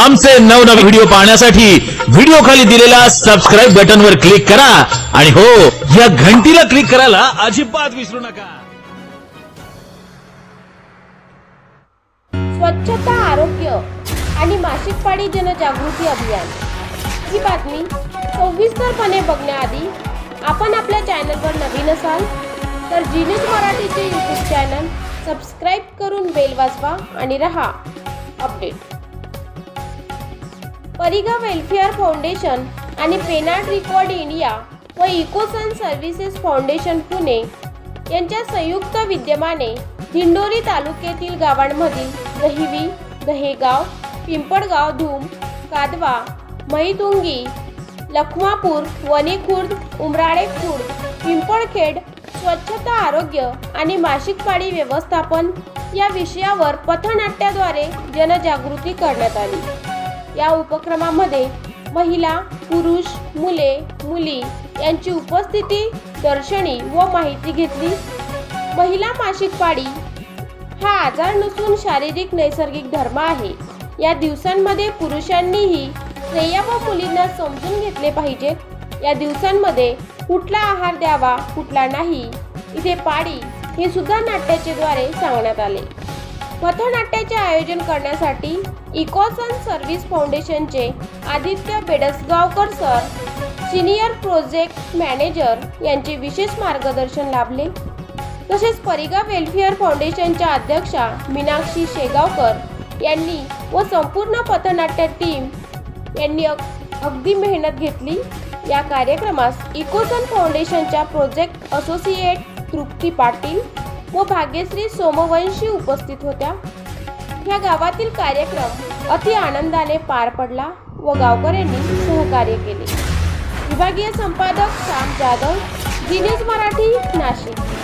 आमचे नवनवे व्हिडिओ पाहण्यासाठी व्हिडिओ खाली दिलेल्या सबस्क्राईब बटनवर क्लिक करा. आणि हो या घंटीला क्लिक करायला अजिबात विसरू नका. स्वच्छता आरोग्य आणि मासिक पाळी जनजागृती अभियान. ही बातमी सविस्तरपणे बघण्याआधी आपण आपल्या चॅनलवर नवीन असाल तर जीनेस मराठीचे यूट्यूब चॅनल सबस्क्राईब करून बेल वाजवा आणि रहा. अपडेट परिगा वेलफेअर फाउंडेशन आणि पेनाट रिकॉर्ड इंडिया व इकोसन सर्व्हिसेस फाउंडेशन पुणे यांच्या संयुक्त विद्यमाने दिंडोरी तालुक्यातील गावांमधील दहिवी दहेगाव पिंपळगाव धूम कादवा महितुंगी लखमापूर वणीखुर्द उमराळे खुर्द पिंपळखेड स्वच्छता आरोग्य आणि मासिक पाळी व्यवस्थापन या विषयावर पथनाट्याद्वारे जनजागृती करण्यात आली. या उपक्रमामध्ये महिला पुरुष मुले मुली यांची उपस्थिती दर्शनी व माहिती घेतली. महिला मासिक पाळी हा आजार नसून शारीरिक नैसर्गिक धर्म आहे. या दिवसांमध्ये पुरुषांनीही स्त्रिया व मुलींना समजून घेतले पाहिजेत या दिवसांमध्ये कुठला आहार द्यावा कुठला नाही इथे पाळी हे सुद्धा नाट्याचे द्वारे सांगण्यात आले. पथनाट्याचे आयोजन करण्यासाठी इकोसन सर्व्हिस फाउंडेशनचे Aditya Bedasgaonkar sir senior project manager यांचे विशेष मार्गदर्शन लाभले. तसेच परिगा वेलफेअर फाउंडेशनच्या अध्यक्षा मीनाक्षी शेगावकर यांनी व संपूर्ण पथनाट्य टीम यांनी अगदी मेहनत घेतली. या कार्यक्रमास इकोसन फाउंडेशनच्या प्रोजेक्ट असोसिएट तृप्ती पाटील व भाग्यश्री सोमवंशी उपस्थित होत्या. ह्या गावातील कार्यक्रम अति आनंदाने पार पडला व गावकऱ्यांनी सहकार्य केले. विभागीय संपादक श्याम जाधव जी मराठी नाशिक.